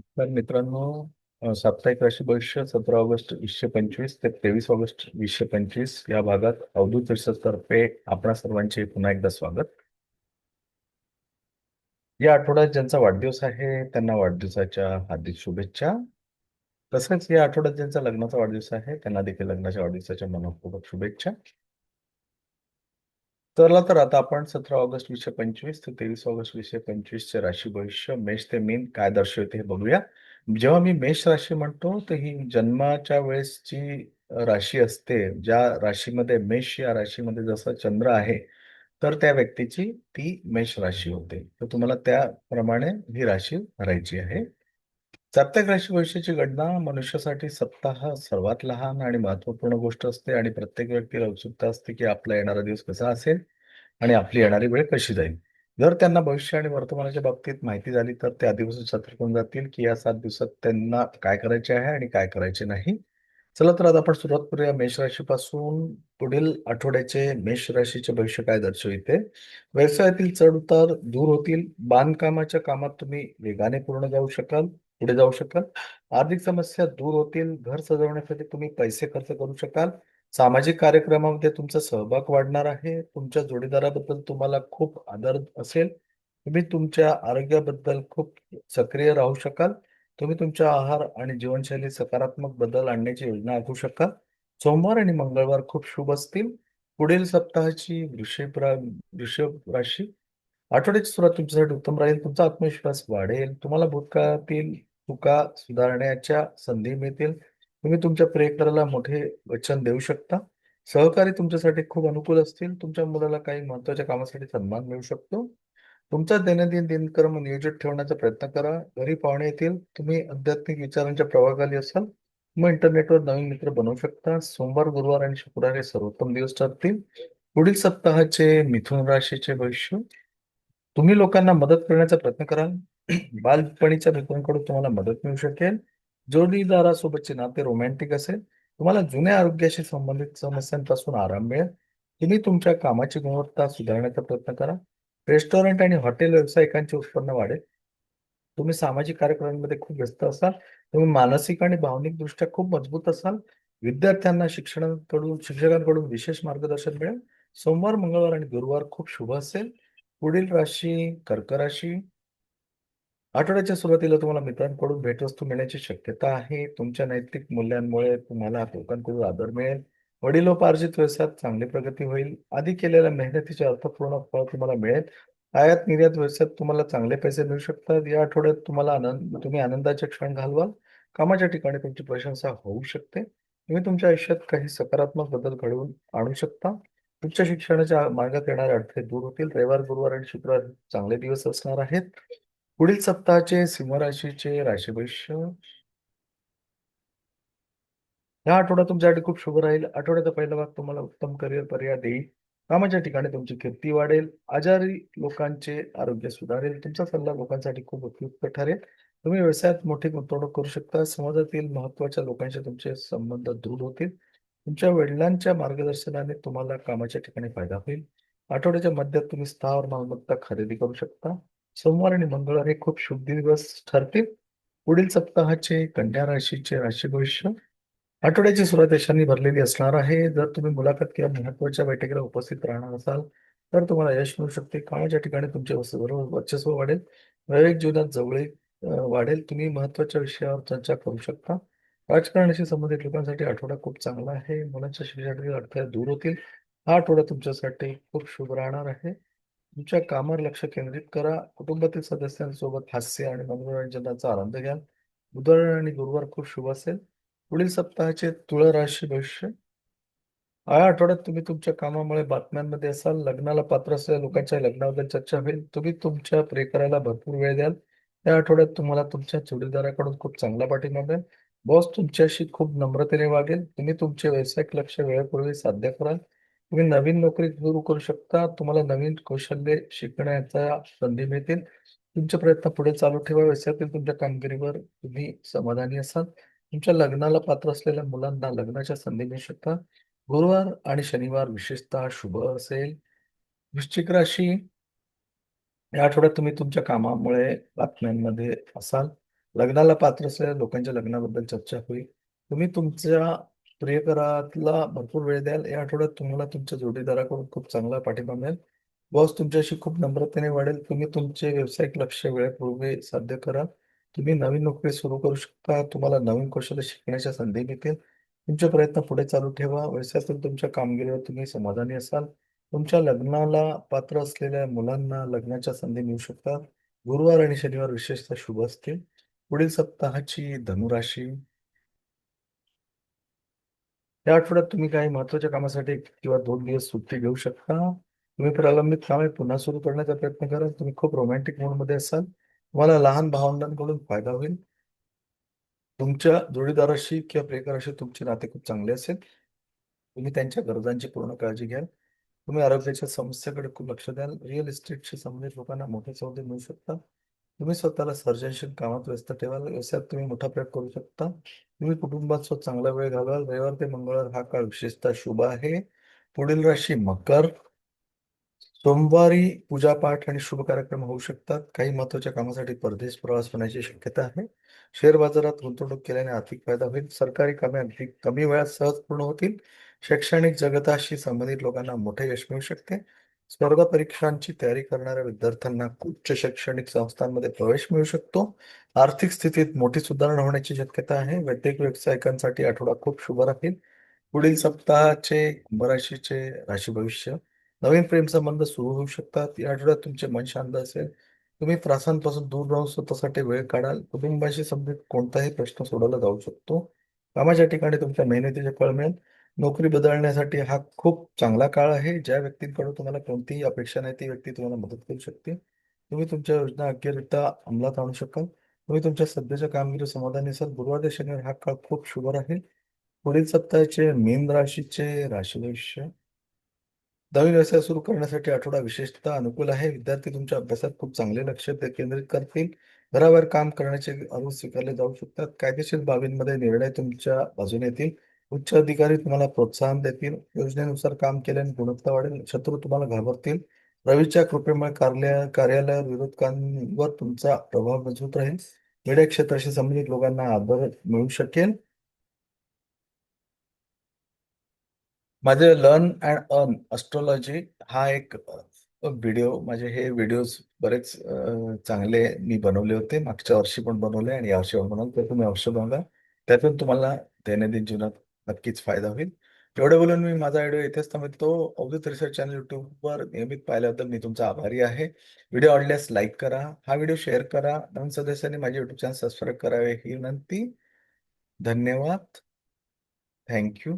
तर मित्रांनो साप्ताहिक राशी भविष्य सतरा ऑगस्ट वीसशे पंचवीस ते तेवीस ऑगस्ट वीसशे पंचवीस या भागात अवधूत रिसर्चतर्फे आपणा सर्वांचे पुन्हा एकदा स्वागत. या आठवड्यात ज्यांचा वाढदिवस आहे त्यांना वाढदिवसाच्या हार्दिक शुभेच्छा. तसंच या आठवड्यात ज्यांचा लग्नाचा वाढदिवस आहे त्यांना देखील लग्नाच्या वाढदिवसाच्या मनपूर्वक शुभेच्छा. चला तर आता आपण सतरा ऑगस्ट वीसशे पंचवीस ते तेवीस ऑगस्ट वीसशे पंचवीस चे राशी भविष्य मेष ते मीन काय दर्शवते हे बघूया. जेव्हा मी मेष राशी म्हणतो तर ही जन्माच्या वेळेसची राशी असते. ज्या राशीमध्ये मेष या राशीमध्ये जसं चंद्र आहे तर त्या व्यक्तीची ती मेष राशी होते. तर तुम्हाला त्याप्रमाणे ही राशी भरायची आहे. साप्ताहिक राशी भविष्याची घटना मनुष्यासाठी सप्ताह सर्वात लहान आणि महत्त्वपूर्ण गोष्ट असते आणि प्रत्येक व्यक्तीला उत्सुकता असते की आपला येणारा दिवस कसा असेल आणि आपली येणारी वेळ कशी जाईल. जर त्यांना भविष्य आणि वर्तमानाच्या बाबतीत माहिती झाली तर ते आधीपासून सतर्क होऊन जातील की या सात दिवसात त्यांना काय करायचे आहे आणि काय करायचे नाही. चला तर आता आपण सुरुवात करूया मेष राशीपासून. पुढील आठवड्याचे मेष राशीचे भविष्य काय दर्शविते? व्यवसायातील चढ उतार दूर होतील. बांधकामाच्या कामात तुम्ही वेगाने पूर्ण जाऊ शकाल. पुढे जाऊ शकाल. आर्थिक समस्या दूर होतील घर सजवण्यासाठी तुम्ही पैसे खर्च करू शकाल. सामाजिक कार्यक्रमामध्ये तुमचा सहभाग वाढणार आहे. तुमच्या जोडीदाराबद्दल तुम्हाला खूप आदर असेल. तुम्ही तुमच्या आरोग्याबद्दल खूप सक्रिय राहू शकाल. तुम्ही तुमच्या आहार आणि जीवनशैलीत सकारात्मक बदल आणण्याची योजना आखू शकाल. सोमवार आणि मंगळवार खूप शुभ असतील. पुढील सप्ताहाची वृषभ वृषभ राशी आठवड्याची सुरुवात तुमच्यासाठी उत्तम राहील तुमचा आत्मविश्वास वाढेल तुम्हाला भूतकाळातील चुका सुधारण्याच्या संधी मिळतील. तुम्ही तुमच्या प्रियकराला मोठे वचन देऊ शकता. सहकारी तुमच्यासाठी खूप अनुकूल असतील. तुमच्या मुलाला काही महत्त्वाच्या कामासाठी सन्मान मिळू शकतो. तुमचा दैनंदिन दिनक्रम नियोजित ठेवण्याचा प्रयत्न करा. घरी पाहुणे येतील. तुम्ही आध्यात्मिक विचारांच्या प्रभागाली असाल. मग इंटरनेटवर नवीन मित्र बनवू शकता. सोमवार गुरुवार आणि शुक्रवार हे सर्वोत्तम दिवस ठरतील. पुढील सप्ताहाचे मिथुन राशीचे भविष्य तुम्ही लोकांना मदत करण्याचा प्रयत्न कराल. बालपणीच्या मित्रांकडून तुम्हाला मदत मिळू शकेल. जोडीदारासोबतचे नाते रोमॅन्टिक असेल. तुम्हाला जुन्या आरोग्याशी संबंधित समस्यांपासून आराम मिळेल. तुम्ही तुमच्या कामाची गुणवत्ता सुधारण्याचा प्रयत्न करा. रेस्टॉरंट आणि हॉटेल व्यावसायिकांचे उत्पन्न वाढेल. तुम्ही सामाजिक कार्यक्रमांमध्ये खूप व्यस्त असाल. तुम्ही मानसिक आणि भावनिक दृष्ट्या खूप मजबूत असाल. विद्यार्थ्यांना शिक्षणाकडून शिक्षकांकडून विशेष मार्गदर्शन मिळेल. सोमवार मंगळवार आणि गुरुवार खूप शुभ असेल. पुढील राशी कर्क राशी. आठवड्याच्या सुरुवातीला तुम्हाला मित्रांकडून भेटवस्तू मिळण्याची शक्यता आहे. तुमच्या नैतिक मूल्यांमुळे तुम्हाला लोकांकडून आदर मिळेल. वडिलोपार्जित व्यवसायात चांगली प्रगती होईल. आधी केलेल्या मेहनतीचे अर्थपूर्ण फळ तुम्हाला मिळेल. आयात निर्यात व्यवसायात तुम्हाला चांगले पैसे मिळू शकतात. या आठवड्यात तुम्हाला आनंद तुम्ही आनंदाचे क्षण घालवाल. कामाच्या ठिकाणी तुमची प्रशंसा होऊ शकते. तुम्ही तुमच्या आयुष्यात काही सकारात्मक बदल घडवून आणू शकता. उच्च शिक्षणाच्या मार्गात येणारे अडथळे दूर होतील. रविवार गुरुवार आणि शुक्रवार चांगले दिवस असणार आहेत. पुढील सप्ताहाचे सिंहराशीचे राशी भविष्य या आठवडा तुमच्यासाठी खूप शुभ राहील. आठवड्याचा पहिला भाग तुम्हाला उत्तम करिअर पर्याय देईल. कामाच्या ठिकाणी तुमची कीर्ती वाढेल. आजारी लोकांचे आरोग्य सुधारेल. तुमचा सल्ला लोकांसाठी खूप उपयुक्त ठरेल. तुम्ही व्यवसायात मोठी गुंतवणूक करू शकता. समाजातील महत्त्वाच्या लोकांशी तुमचे संबंध दृढ होतील. तुमच्या वडिलांच्या मार्गदर्शनाने तुम्हाला कामाच्या ठिकाणी फायदा होईल. आठवड्याच्या मध्यात तुम्ही स्थावर मालमत्ता खरेदी करू शकता. सोमवार आणि मंगळवार हे खूप शुभ दिवस ठरतील. पुढील सप्ताहाचे कन्या राशीचे राशी भविष्य. आठवड्याची सुरुवात यशांनी भरलेली असणार आहे. जर तुम्ही मुलाखत किंवा महत्त्वाच्या बैठकीला उपस्थित राहणार असाल तर तुम्हाला यश मिळू शकते. कामाच्या ठिकाणी तुमचे बरोबर वर्चस्व वाढेल. वैयक्तिक जीवनात जवळीक वाढेल. तुम्ही महत्त्वाच्या विषयावर चर्चा करू शकता. राजकारणाशी संबंधित लोकांसाठी आठवडा खूप चांगला आहे. मुलांच्या शिक्षणातील अडथळे दूर होतील. हा आठवडा तुमच्यासाठी खूप शुभ राहणार आहे. तुमच्या कामावर लक्ष केंद्रित करा. कुटुंबातील सदस्यांसोबत हास्य आणि मनोरंजनाचा आनंद घ्या. बुधवार आणि गुरुवार खूप शुभ असेल. पुढील सप्ताहाचे तुळ राशी भविष्य. या आठवड्यात तुम्ही तुमच्या कामामुळे बातम्यांमध्ये असाल. लग्नाला पात्र असलेल्या लोकांच्या लग्नाबद्दल चर्चा होईल. तुम्ही तुमच्या प्रेकराला भरपूर वेळ द्याल. या आठवड्यात तुम्हाला तुमच्या जोडीदाराकडून खूप चांगला पाठिंबा मिळेल. बॉस तुमच्याशी खूप नम्रतेने वागेल. तुम्ही तुमचे व्यावसायिक लक्ष वेळेपूर्वी साध्य कराल. तुम्ही नवीन नोकरी सुरू करू शकता. तुम्हाला नवीन कौशल्य शिकण्याच्या संधी मिळतील. तुमचे प्रयत्न पुढे चालू ठेवा. व्यवसायातील तुमच्या कामगिरीवर तुम्ही समाधानी असाल. तुमच्या लग्नाला पात्र असलेल्या मुलांना लग्नाच्या संधी मिळू शकतात गुरुवार आणि शनिवार विशेषतः शुभ असेल. वृश्चिक राशी. या आठवड्यात तुम्ही तुमच्या कामामुळे बातम्यांमध्ये असाल. लग्नाला पात्र असलेल्या लोकांच्या लग्नाबद्दल चर्चा होईल. तुम्ही तुमच्या प्रियकराला भरपूर वेळ द्याल. या आठवड्यात तुम्हाला तुमच्या जोडीदाराकडून खूप चांगला पाठिंबा मिळेल. बॉस तुमच्याशी खूप नम्रतेने वाढेल. तुम्ही तुमचे व्यावसायिक लक्ष वेळेपूर्वी साध्य करा. तुम्ही नवीन नोकरी सुरू करू शकता. तुम्हाला नवीन कौशल्य शिकण्याच्या संधी मिळतील. तुमचे प्रयत्न पुढे चालू ठेवा. व्यवसायातील तुमच्या कामगिरीवर तुम्ही समाधानी असाल. तुमच्या लग्नाला पात्र असलेल्या मुलांना लग्नाच्या संधी मिळू शकतात. गुरुवार आणि शनिवार विशेषतः शुभ असतील. पुढील सप्ताहाची धनुराशी. या आठवड्यात तुम्ही काही महत्त्वाच्या कामासाठी किंवा दोन दिवस सुट्टी घेऊ शकता. तुम्ही प्रलंबित कामे पुन्हा सुरू करण्याचा प्रयत्न कराल तुम्ही खूप रोमॅन्टिकमध्ये असाल. तुम्हाला लहान भावंडांकडून फायदा होईल. तुमच्या जोडीदाराशी किंवा प्रियकराशी तुमचे नाते खूप चांगले असेल. तुम्ही त्यांच्या गरजांची पूर्ण काळजी घ्याल. तुम्ही आरोग्याच्या समस्येकडे खूप लक्ष द्याल. रिअल इस्टेटशी संबंधित लोकांना मोठे सौदे मिळू शकतात. तुम्ही स्वतःला सर्जनशील कामात व्यस्त ठेवाल. व्यवसायात तुम्ही मोठा प्रयोग करू शकता. तुम्ही कुटुंबासोबत चांगला वेळ घालवाल. रविवार ते मंगळवार हा काळ विशेषतः शुभ आहे. पुढील राशी मकर. सोमवारी पूजापाठ आणि शुभ कार्यक्रम होऊ शकतात. काही महत्त्वाच्या कामासाठी परदेश प्रवास होण्याची शक्यता आहे. शेअर बाजारात गुंतवणूक केल्याने आर्थिक फायदा होईल. सरकारी कामे अगदी कमी वेळात सहज पूर्ण होतील. शैक्षणिक जगताशी संबंधित लोकांना मोठे यश मिळू शकते. स्पर्धा परीक्षांची तयारी करणाऱ्या विद्यार्थ्यांना उच्च शैक्षणिक संस्थांमध्ये प्रवेश मिळू शकतो. आर्थिक स्थितीत मोठी सुधारणा होण्याची शक्यता आहे. वैद्यक व्यावसायिकांसाठी आठवडा खूप शुभ राहील. पुढील सप्ताहाचे कुंभराशीचे राशी भविष्य नवीन प्रेम संबंध सुरू होऊ शकतात. या आठवड्यात तुमचे मन शांत असेल. तुम्ही त्रासांपासून दूर राहून स्वतःसाठी वेळ काढाल. कुटुंबाशी संबंधित कोणताही प्रश्न सोडवला जाऊ शकतो. कामाच्या ठिकाणी तुमच्या मेहनतीचे फळ मिळेल. नोकरी बदलण्यासाठी हा खूप चांगला काळ आहे. ज्या व्यक्तींकडून तुम्हाला कोणतीही अपेक्षा नाही ती व्यक्ती तुम्हाला मदत करू शकते. तुम्ही तुमच्या योजना योग्यरित्या अंमलात आणू शकाल. तुम्ही तुमच्या सध्याच्या कामगिरी समाधानी असाल. गुरुवार ते शनिवार हा काळ खूप शुभ राहील. पुढील सप्ताहाचे मीन राशीचे राशी भविष्य नवीन व्यवसाय सुरू करण्यासाठी आठवडा विशेषतः अनुकूल आहे. विद्यार्थी तुमच्या अभ्यासात खूप चांगले लक्ष केंद्रित करतील. घराबाहेर काम करण्याचे अनुरोध स्वीकारले जाऊ शकतात. कायदेशीर बाबींमध्ये निर्णय तुमच्या बाजूने येतील. उच्च अधिकारी तुम्हाला प्रोत्साहन देतील योजनेनुसार काम केल्याने गुणवत्ता वाढेल शत्रू तुम्हाला घाबरतील. रवीच्या कृपेमुळे कार्यालय कार्यालय विरोधकांवर तुमचा प्रभाव मजबूत राहील. मीडिया क्षेत्राशी संबंधित लोकांना आदर मिळू शकेल. माझे लर्न अँड अर्न अस्ट्रोलॉजी हा एक व्हिडिओ माझे हे व्हिडिओज बरेच चांगले मी बनवले होते. मागच्या वर्षी पण बनवले आणि यावर्षी पण बनवले. ते तुम्ही अवश्य बघा. त्यातून तुम्हाला दैनंदिन जीवनात नक्कीच फायदा होईल. एवढं बोलून मी माझा व्हिडिओ इथेच थांबतो अवधूत रिसर्च चॅनल युट्यूबवर नियमित पाहिल्याबद्दल मी तुमचा आभारी आहे. व्हिडिओ आवडल्यास लाईक करा. हा व्हिडिओ शेअर करा. नवीन सदस्यांनी माझे युट्यूब चॅनल सबस्क्राईब करावे ही विनंती. धन्यवाद. थँक्यू